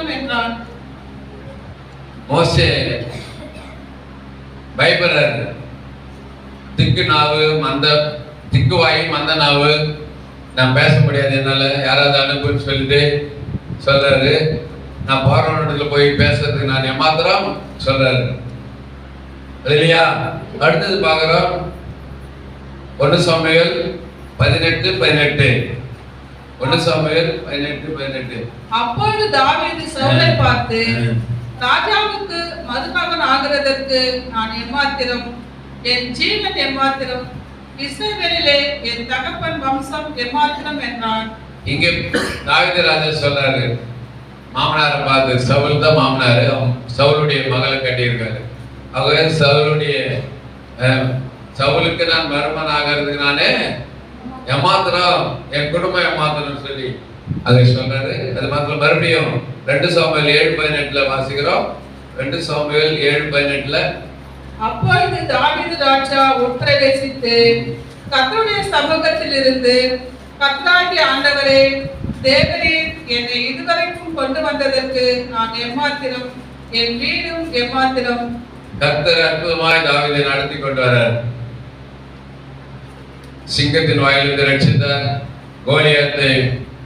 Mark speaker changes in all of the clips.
Speaker 1: வேண்டும் என்றான்.
Speaker 2: மோசே பயப்படுறாரு. திக்கு நாவு மந்த திக்கு வாய் மந்த நாவு. நான் பேச முடியாது என்னால யாராவது அனுப்புன்னு சொல்லிட்டு சொல்றாரு. நான் பார்வனிடத்துல போய் பேசுறதுக்கு நான் ஏமாத்திரம் சொல்றாரு. இல்லையா? அடுத்தது பாக்குறோம் ஒன்று சமையல் பதினெட்டு பதினெட்டு. ஒன்று சாமியல் பதினெட்டு பதினெட்டு.
Speaker 1: அப்பொழுது தாவீது சவுலை பார்த்து ராஜாவுக்கு மதுமகன் ஆகிறதற்கு நான் எம்மாத்திரம் என் ஜீவன் எம்மாத்திரம் இஸ்ரவேலிலே என் தகப்பன் வம்சம் எம்மாத்திரம் என்றான்.
Speaker 2: இங்க தாவீது ராஜா சொல்றாரு மாமனாரை பார்த்து சவுல் தான் மாமனாரு அவன் சவுலுடைய மகளை கட்டியிருக்காரு. அவங்க சவுலுடைய அஹ், சவுலுக்கு நான் மருமன் ஆகிறதுக்கு நானே ஏமாத்திரம் என் குடும்பம் ஏமாத்திரம் சொல்லி அதை சொல்றாரு அது மாத்திரம் மறுபடியும் ரெண்டு சாமுவேல் ஏழு பதினெட்டுல வாசிக்கிறோம். ரெண்டு சாமுவேல் ஏழு பதினெட்டுல
Speaker 1: அப்பொழுது தாவீது ராஜா உட்பிரவேசித்து கர்த்தருடைய சமூகத்தில் இருந்து கர்த்தராகிய ஆண்டவரே தேவரீர் என்னை இதுவரைக்கும் கொண்டு வந்ததற்கு நான் எம்மாத்திரம் என் வீடும் எம்மாத்திரம்
Speaker 2: கர்த்தர் அற்புதமாய் தாவீதை நடத்தி கொண்டு வரார் சிங்கத்தின் வாயிலிருந்து ரட்சித்தார் கோலியாத்தை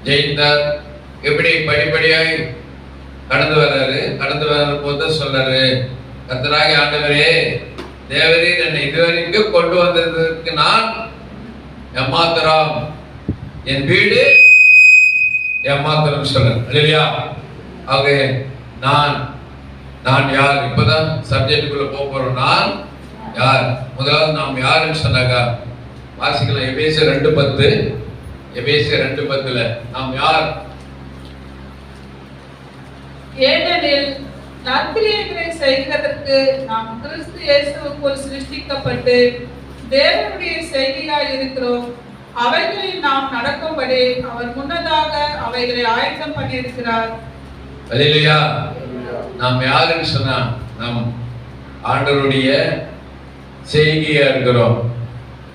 Speaker 2: ஜெயித்தார் எப்படி படிப்படியாய் கடந்து வர்றாரு? கடந்து வர்ற போது சொல்றாரு கத்தராக ஆண்டவரே தேவரீர் என்னை இதுவரைக்கும் கொண்டு வந்ததற்கு நான் எம்மாத்திரம் என் வீடு ஏமாத்திரம் சொல்றேன் இல்லையா ஆக நான் நான் யார்? இப்பதான் சப்ஜெக்டுக்குள்ள போக போறோம். நான் யார்? முதலாவது நாம் யாருன்னு சொன்னாக்கா வாசிக்கலாம். எபேச ரெண்டு பத்து. எபேச ரெண்டு பத்துல. நாம் யார்?
Speaker 1: ஏனெனில் நற்கிரியைகளை செய்கிறதற்கு நாம் கிறிஸ்து இயேசுவுக்குள் சிருஷ்டிக்கப்பட்டு தேவனுடைய செய்தியாய் இருக்கிறோம். அவைகளில் நாம் நடக்கும்படி அவர் முன்னதாக அவைகளை ஆயத்தம் பண்ணியிருக்கிறார்.
Speaker 2: இல்லையா நாம் யாருன்னு சொன்னா நாம் ஆண்டவருடைய செய்தியா இருக்கிறோம்.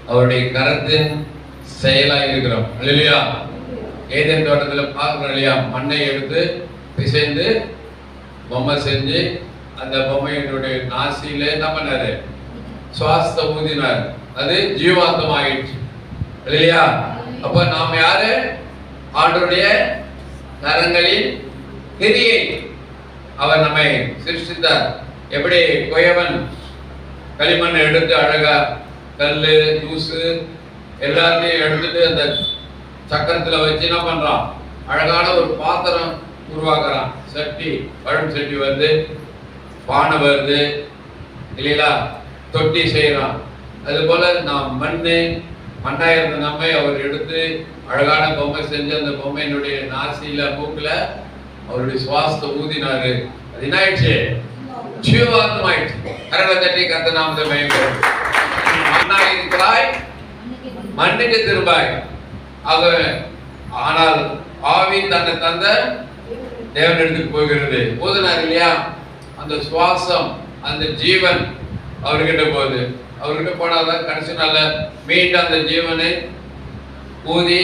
Speaker 2: அவருடைய கரத்தின் செயலாக இருக்கிறோம். இல்லையா ஏதேன் தோட்டத்தில் பார்க்கிறோம் இல்லையா மண்ணை எடுத்து பிசைந்து பொம்மை செஞ்சு அந்த பொம்மையினுடைய நாசியில என்ன பண்ணாரு? சுவாசத்தை ஊதினார். அது ஜீவாந்தம் ஆயிடுச்சு இல்லையா அப்ப நாம் யாரு? ஆண்டருடைய கரங்களின் கிரியை அவர் நம்மை சிருஷ்டித்தார். எப்படி? கொயவன் களிமண்ணை எடுத்து அழகா கல்லு தூசு எல்லாத்தையும் எடுத்துட்டு அந்த சக்கரத்துல வச்சு என்ன பண்றான்? அழகான ஒரு பாத்திரம் உருவாக்குறான். சட்டி பழம் சட்டி வருது பானை வருது. இல்லைங்களா? தொட்டி செய்யறான். அது போல நாம் மண்ணு மண்ணா இருந்த நம்மை அவர் எடுத்து அழகான பொம்மை செஞ்சு அந்த பொம்மையினுடைய நாசியில மூக்குல அவருடைய சுவாசத்தை ஊதினாரு. அது என்ன ஆயிடுச்சு ஜீவாத்மம் ஆயிடுச்சு கரங்களை தட்டி கத்த நாமத்தை மயங்கிறோம் மண்ணா இருக்கிறாய் மண்ணுக்கு திரும்பாய். ஆக ஆனால் ஆவி தன்னை தந்த தேவனிடத்துக்கு போகிறது. ஊதினார் இல்லையா? அந்த சுவாசம் அந்த ஜீவன் அவர்கிட்ட போகுது. அவர்கிட்ட போனாதான் கடைசி நாள்ல மீண்டும் அந்த ஜீவனை ஊதி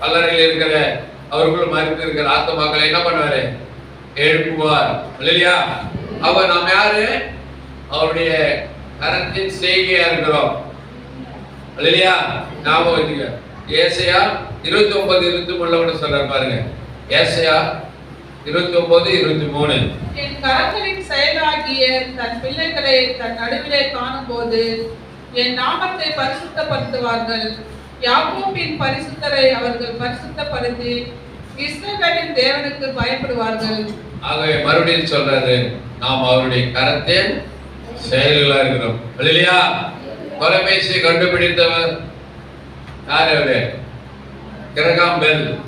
Speaker 2: கல்லறையில் இருக்கிற அவர்களும் மறித்து இருக்கிற ஆத்மாக்களை என்ன பண்ணுவாரு? எழுப்புவார். இல்லையா? அவ நாம் யாரு? அவருடைய கரத்தின் செய்கையா இருக்கிறோம். இல்லையா? ஞாபகம் வச்சுக்க ஏசையா இருபத்தி ஒன்பது இருபத்தி மூணுல கூட சொல்றாரு பாருங்க. ஏசையா இருபத்தி ஒன்பது இருபத்தி மூணு.
Speaker 1: என் கரங்களின் செயலாகிய தன் பிள்ளைகளை தன் நடுவிலே காணும்போது என் நாமத்தை பரிசுத்தப்படுத்துவார்கள். யாக்கோபின் பரிசுத்தரை அவர்கள் பரிசுத்தப்படுத்தி இஸ்ரவேலின் தேவனுக்கு பயப்படுவார்கள்.
Speaker 2: ஆகவே மறுபடியும் சொல்றாரு நாம் அவருடைய கரத்தின் செயல்களா இருக்கிறோம் இல்லையா தொலைபேசியை கண்டுபிடித்தவர் யார் அவரு? Graham Bell.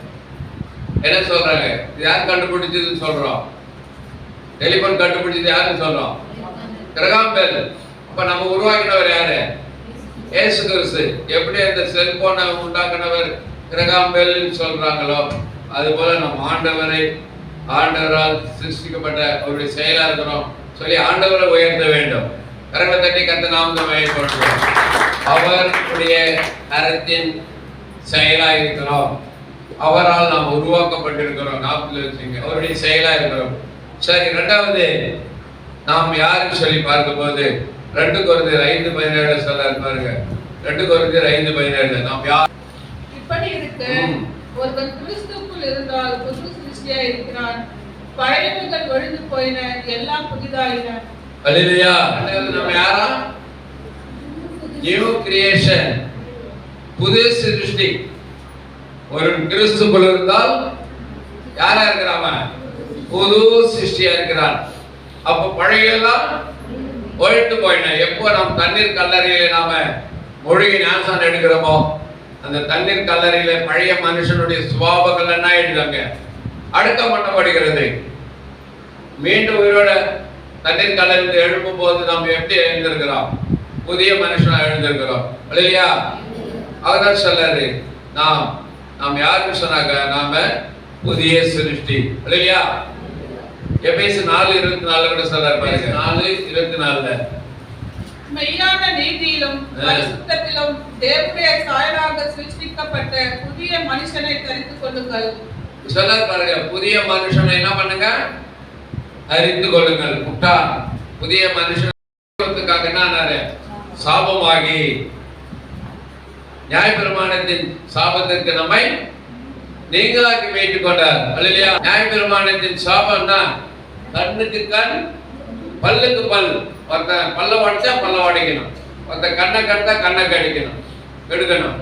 Speaker 2: என்ன சொல்றாங்க? யார் கண்டுபிடிச்சதுன்னு சொல்றோம். டெலிபோன் கண்டுபிடிச்சது யாருன்னு சொல்றோம். Graham Bell. அப்ப நம்ம உருவாக்கினவர் யாரு? ஏசு கிறிஸ்து. எப்படி அந்த செல்போனை உண்டாக்குனவர் கிரகாம் பெல்னு சொல்றாங்களோ அதுபோல நம் ஆண்டவரை ஆண்டவரால் சிருஷ்டிக்கப்பட்ட அவருடைய செயலா இருக்கிறோம் சொல்லி ஆண்டவரை உயர்த்த வேண்டும். கரங்களை தட்டி கத்த நாமத்தை மையப்படுத்துவோம் அவருடைய கரத்தின் செயலா இருக்கிறோம். அவரால் நாம் உருவாக்கப்பட்டிருக்கிறோம். ஞாபகத்தில் வச்சுங்க அவருடைய செயலா இருக்கிறோம். சரி ரெண்டாவது நாம் யாருன்னு சொல்லி பார்க்கும்போது ரெண்டு குறைந்தர் ஐந்து பதினேழு சொல்ல பாருங்க. ரெண்டு குறைந்தர் ஐந்து பதினேழு நாம் யார்?
Speaker 1: இப்படி இருக்க. ஒருவன் கிறிஸ்துக்குள் இருந்தால் புது சிருஷ்டியா இருக்கிறான். பழையவைகள் ஒழிந்து போயின எல்லாம் புதிதாயின.
Speaker 2: அல்லேலூயா. நம்ம யாரா? நியூ கிரியேஷன் புது சிருஷ்டி. ஒரு கிறிஸ்துக்குள் இருந்தால் யாரா இருக்கிறாம புது சிருஷ்டியா இருக்கிறான். அப்ப பழையெல்லாம் ஒழித்து போயின. எப்போ நாம் தண்ணீர் கல்லறையில நாம மொழிகை ஞானசானம் எடுக்கிறோமோ அந்த தண்ணீர் கல்லறையில பழைய மனுஷனுடைய சுபாவங்கள் என்ன ஆயிடுதாங்க? அடக்கம் பண்ணப்படுகிறது மீண்டும் உயிரோட தண்ணீர் கலந்து எழுப்பும் போது நாம் எப்படி எழுந்திருக்கிறோம்? புதிய மனுஷனா எழுந்திருக்கிறோம். இல்லையா? அவர்தான் சொல்லாரு நாம் நாம் யாருக்கு சொன்னாங்க நாம புதிய சிருஷ்டி. இல்லையா? எபேசு நாலு இருபத்தி நாலு கூட சொல்றாரு பாருங்க. நாலு இருபத்தி நாலுல.
Speaker 1: மெய்யான நீதியிலும். பரிசுத்தத்திலும் தேவனுடைய சாயலாக சிருஷ்டிக்கப்பட்ட புதிய மனுஷனை தரித்துக் கொள்ளுங்கள்.
Speaker 2: சொல்ல பாருங்க புதிய மனுஷனை என்ன பண்ணுங்க? அறிந்து கொள்ளுங்கள். முட்டா புதிய மனுஷனுக்காக என்ன சாபமாகி. நியாயப்பிரமாணத்தின் சாபத்திற்கு நம்மை நீங்களாக்கி வைத்துக் கொண்டார். அல்லையா நியாயப்பிரமாணத்தின் சாபம்னா கண்ணுக்கு கண் பல்லுக்கு பல். ஒருத்தன் பல்ல உடைச்சா பல்ல உடைக்கணும் ஒருத்தன் கண்ணை கட்டா கண்ணை கடிக்கணும். கெடுக்கணும்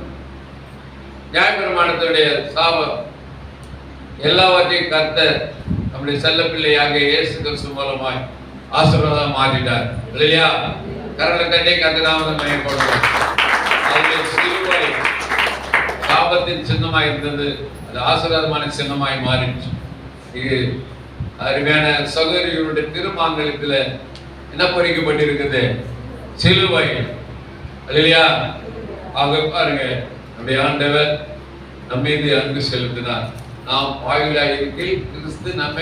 Speaker 2: நியாயப்பிரமாணத்துடைய சாபம். எல்லாவற்றையும் கர்த்தர் நம்முடைய செல்ல பிள்ளையாக இயேசு கிறிஸ்து மூலமாய் ஆசீர்வாதம் மாற்றிட்டார். இல்லையா? கரலை தட்டி கத்தனாமதம் மையப்படுவோம் அவருடைய சாபத்தின் சின்னமாய் இருந்தது. அது ஆசீர்வாதமான சின்னமாய் மாறிடுச்சு. இது அருமையான சகோதரிகளுடைய திருமாங்கலத்துல என்ன பொறிக்கப்பட்டிருக்குது? சிலுவை. இல்லையா? ஆக பாருங்க நம்முடைய ஆண்டவர் நம்மீது அன்பு செலுத்தினார். நாம் பாவிகளாக இருக்கையில் கிறிஸ்து நம்ம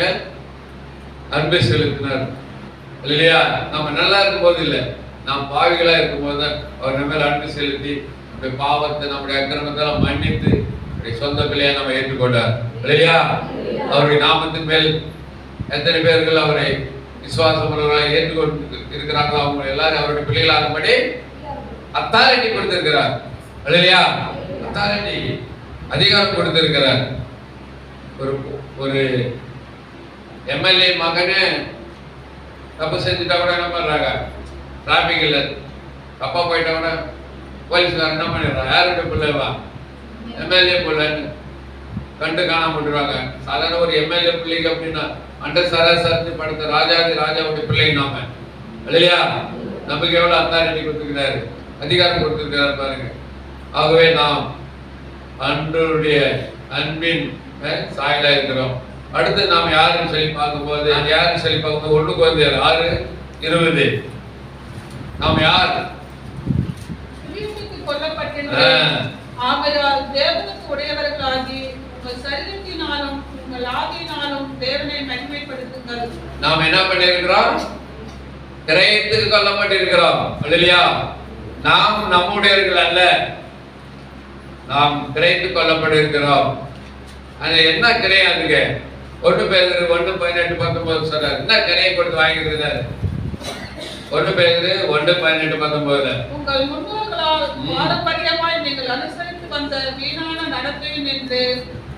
Speaker 2: அன்பை செலுத்தினார். இல்லையா நம்ம நல்லா இருக்கும் போது இல்லை. நாம் பாவிகளாக இருக்கும்போது தான் அவர் நம்ம அன்பு செலுத்தி நம்முடைய பாவத்தை நம்முடைய அக்கிரமத்தெல்லாம் மன்னித்து நம்முடைய சொந்த பிள்ளையை நம்ம ஏற்றுக்கொண்டார். இல்லையா அவருடைய நாமத்தின் மேல் எத்தனை பேர்கள் அவரை விசுவாசம் உள்ளவர்களாக ஏற்றுக்கொண்டு இருக்கிறார்களோ அவங்க எல்லாரும் அவருடைய பிள்ளைகளாகும்படி அத்தாரிட்டி கொடுத்திருக்கிறார். இல்லையா அத்தாரிட்டி அதிகாரம் கொடுத்திருக்கிறார். ஒரு ஒரு எம்எல்ஏ மகனே தப்பு செஞ்சுட்டா கூட என்ன பண்ணுறாங்க டிராபிக்ல தப்பா போயிட்டா கூட போலீஸ்காரன் என்ன பண்ணிடுறான் யாருடைய பிள்ளைவா எம்எல்ஏ பிள்ளைன்னு கண்டு காணாம விட்டுருவாங்க. சாதாரண ஒரு எம்எல்ஏ பிள்ளைக்கு அப்படின்னா அண்டர் சராசரி படுத்த ராஜாதி ராஜாவுடைய பிள்ளைங்க நாம. இல்லையா? நமக்கு எவ்வளவு அத்தாரிட்டி கொடுத்துருக்கிறாரு? அதிகாரம் கொடுத்துருக்கிறார் பாருங்க. ஆகவே நாம் அன்றுடைய அன்பின் அஹ், சாயலா இருக்கிறோம் அடுத்து நாம் யாருன்னு சொல்லி பார்க்கும்போது யாருன்னு சொல்லி பார்க்கும்போது ஒண்ணுக்கு வந்து ஆறு இருபது. நாம் யார்? நாம் என்ன பண்ணியிருக்கிறோம்? கிரயத்துக்கு கொல்லப்பட்டிருக்கிறோம். இல்லையா நாம் நம்முடையவர்கள் அல்ல. நாம் கிரயத்து கொல்லப்பட்டிருக்கிறோம். அது என்ன கிரயம் அதுக்கு ஒன்று பேசுறது ஒன்று பதினெட்டு பத்தொன்பது சொல்றாரு என்ன கிரையை கொடுத்து வாங்கியிருக்கிறாரு ஒன்று பேசுறது ஒன்று பதினெட்டு பத்தொன்பதுல.
Speaker 1: உங்கள் முன்னோர்களால். பாரம்பரியமாய் நீங்கள் அனுசரித்து வந்த வீணான நடத்தையும் என்று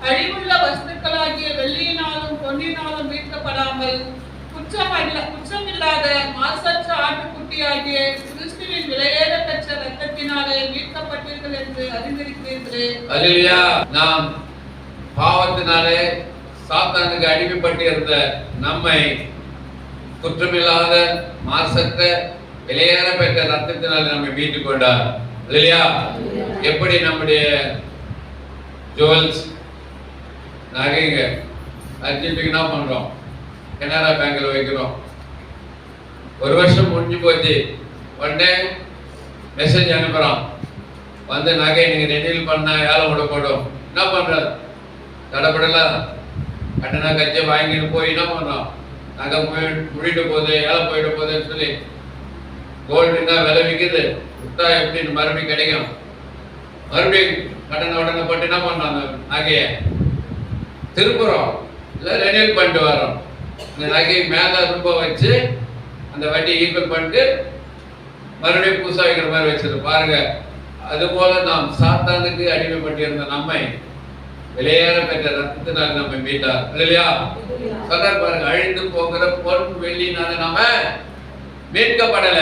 Speaker 1: அழிவுள்ள வஸ்துக்களாகிய வெள்ளியினாலும் பொன்னினாலும் மீட்கப்படாமல் குற்றமல்ல குற்றமில்லாத மாசற்ற ஆட்டுக்குட்டியாகிய கிறிஸ்துவின் விலையேற பெற்ற ரத்தத்தினாலே மீட்கப்பட்டீர்கள் என்று அறிந்திருக்கிறீர்களே.
Speaker 2: நாம் பாவத்தினாலே சாத்தானுக்கு அடிமைப்பட்டு இருந்த நம்மை குற்றமில்லாத மாசற்ற விலையேற பெற்ற ரத்தத்தினால் நம்மை மீட்டுக் கொண்டார். இல்லையா? எப்படி நம்முடைய ஜுவல்ஸ்? நகைங்க அர்ஜென்டினா என்ன பண்றோம்? கனரா பேங்க்ல வைக்கிறோம். ஒரு வருஷம் முடிஞ்சு போச்சு. உடனே மெசேஜ் அனுப்புறோம் வந்து நகை நீங்க ரெனியூல் பண்ண ஏழை விடப்படும் என்ன பண்றது? தடப்படலாம் கட்டணா கட்சியை வாங்கிட்டு போய் என்ன பண்ணோம் நகை போய் முடிட்டு போகுது ஏழை போயிட்டு போகுதுன்னு சொல்லி கோல்டு என்ன விலை விற்குது விட்டா எப்படின்னு மறுபடியும் கிடைக்கும்? மறுபடியும் கடனை உடனே போட்டு என்ன பண்ணோம் அந்த நகையை? திருப்புறோம் இல்லை ரெனியூல் பண்ணிட்டு வரோம் இந்த நகையை மேலே ரொம்ப வச்சு அந்த வட்டியை ஈக்குவல் பண்ணிட்டு மறுபடியும் புதுசாக வைக்கிற மாதிரி வச்சிருக்கோம். பாருங்க அதுபோல நாம் சாத்தானுக்கு அடிமைப்பட்டிருந்த நம்மை விளையாட பெற்ற ரத்தத்தினால் நம்மை மீட்டார். இல்லையா சொல்றார் பாருங்க அழிந்து போகிற பொன் வெள்ளினால நாம மீட்கப்படல.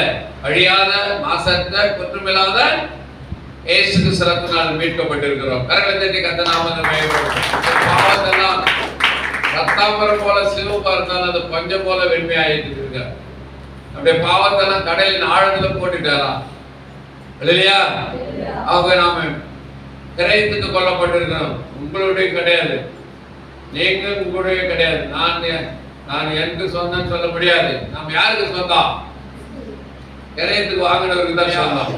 Speaker 2: அழியாத மாசற்ற குற்றமில்லாத இயேசு சிறப்பினால் மீட்கப்பட்டிருக்கிறோம். கரங்களை தட்டி கத்த நாம பாவத்தெல்லாம் ரத்தாம்பரம் போல சிவப்பா இருந்தாலும் அது பஞ்சம் போல வெண்மையாயிட்டு இருக்க. அப்படியே பாவத்தெல்லாம் கடலின் ஆழத்துல போட்டுட்டாராம் இல்லையா அவங்க நாம கிரயத்துக்கு கொல்லப்பட்டிருக்கிறோம் உங்களுடைய கிடையாது. நீங்க உங்களுடைய கிடையாது. நான் நான் எனக்கு சொந்தம் சொல்ல முடியாது. நாம் யாருக்கு சொந்தம்? இணையத்துக்கு வாங்கினவருக்கு தான் சொந்தம்.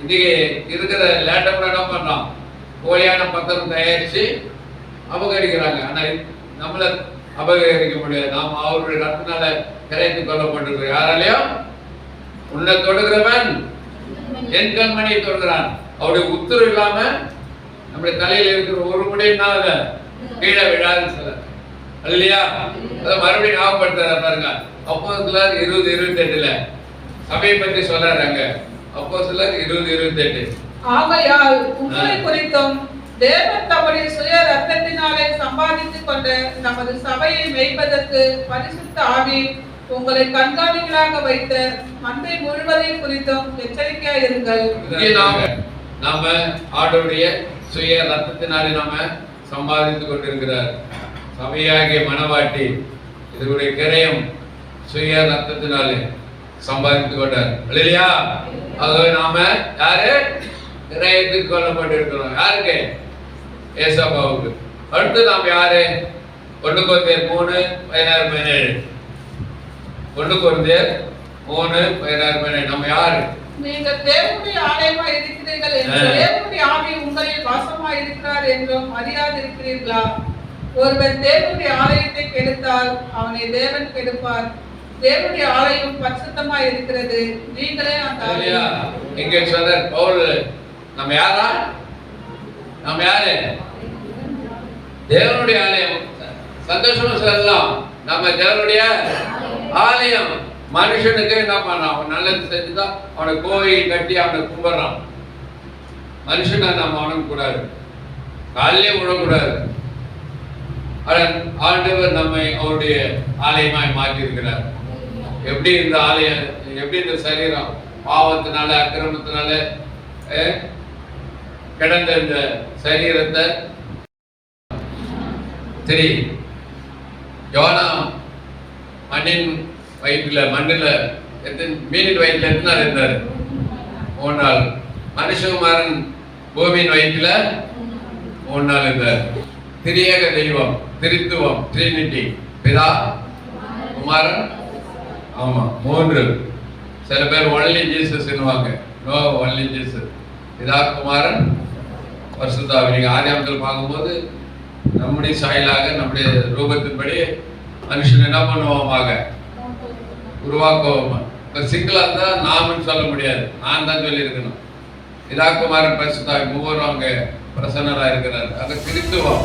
Speaker 2: இன்னைக்கு இருக்கிற லேட்டப் என்ன பண்ணோம் போலியான பத்திரம் தயாரிச்சு அபகரிக்கிறாங்க. ஆனா நம்மள அபகரிக்க முடியாது. நாம் அவருடைய ரத்தினால கிடைத்து கொல்லப்பட்டிருக்கிறோம் யாராலையும் உன்னை தொடுகிறவன் என் கண்மணியை தொடுகிறான். அவருடைய உத்தரவு இல்லாம நம்முடைய தலையில இருக்கிற ஒரு முடியினால கீழே விழாதுன்னு சொல்ல. இல்லையா? அதை மறுபடியும் ஞாபகப்படுத்துற பாருங்க. அப்போ சிலர் இருபது இருபத்தி எட்டுல சபையை பத்தி சொல்றாங்க அப்போ சிலர் இருபது இருபத்தி எட்டு
Speaker 1: ஆகையால் உங்களை குறித்தும் தேவன் தம்முடைய சுய ரத்தத்தினாலே சம்பாதித்துக் கொண்ட நமது சபையை மேய்ப்பதற்கு பரிசுத்த ஆவி உங்களை கண்காணிகளாக வைத்த மந்தை முழுவதையும் குறித்தும் எச்சரிக்கையா இருங்கள்.
Speaker 2: நாம நாம ஆண்டவருடைய சுய ரத்தத்தினாலே நாம சம்பாதித்துக் கொண்டிருக்கிறார். சபையாகிய மனவாட்டி இதனுடைய கிரயம் சுய ரத்தத்தினாலே சம்பாதித்துக் கொண்டார். இல்லையா ஆகவே நாம யாரு? கிரயத்துக்கு கொல்லப்பட்டிருக்கிறோம். யாருக்கு? ஏசப்பாவுக்கு. அடுத்து நாம் யாரு? ஒன்று கொந்தேர் மூணு பதினாறு பதினேழு. ஒன்று கொந்தேர் மூணு பதினாறு பதினேழு. நம்ம யாரு?
Speaker 1: நீங்கள் தேவனுடைய ஆலயமா இருக்கிறீர்கள் என்று
Speaker 2: ஆ.
Speaker 1: தேவனுடைய ஆவி உங்களில் வாசமா இருக்கிறார் என்றும் அறியாதிருக்கிறீர்களா? ஒருவன் தேவனுடைய ஆலயத்தை கெடுத்தால் அவனை தேவன் கெடுப்பார். தேவனுடைய ஆலயம் பரிசுத்தமா இருக்கிறது. நீங்களே அந்த ஆலயம்
Speaker 2: இங்க சொல்றார் பவுல் நம்ம யாரா? நம்ம யாரு? தேவனுடைய ஆலயம். சந்தோஷமா சொல்லலாம். நம்ம தேவனுடைய ஆலயம். மனுஷனுக்கு என்ன பண்ணான்? அவன் நல்லது செஞ்சுதான் அவனை கோயில் கட்டி அவனை கும்பிட்றான். மனுஷனை நம்ம வணங்கக்கூடாது காலையிலே விடக்கூடாது. ஆண்டவர் நம்மை அவருடைய ஆலயமாய் மாற்றியிருக்கிறார். எப்படி இந்த ஆலயம் எப்படி இந்த சரீரம்? பாவத்தினால அக்கிரமத்தினால கிடந்த இந்த சரீரத்தை சரி யோனா மண்ணின் வயிற்றில் மண்ணில் எத்தனை மீனின் வயிற்றில் எத்தனை நாள் இருந்தார்? மூணு நாள். மனுஷகுமாரன் பூமியின் வயிற்றில் மூணு நாள் இருந்தார். திரியேக தெய்வம் திருத்துவம் ட்ரினிட்டி. பிதா குமாரன் ஆமாம் மூன்று. சில பேர் ஒன்லி ஜீசஸ்ன்னுவாங்க நோ ஒன்லி ஜீசஸ் பிதா குமாரன் பரிசுத்தாவி. நீங்கள் ஆதியாமத்தில் பார்க்கும்போது நம்முடைய சாயலாக நம்முடைய ரூபத்தின்படி மனுஷன் என்ன பண்ணுவோமாக உருவாக்குவோமா. இப்போ சிங்கிளாக இருந்தால் நாமன்னு சொல்ல முடியாது. நான் தான் சொல்லியிருக்கணும். பிதா குமாரன் பரிசுத்தாவி மூவரும் அங்கே பிரசன்னராக இருக்கிறார். அதை திருத்துவம்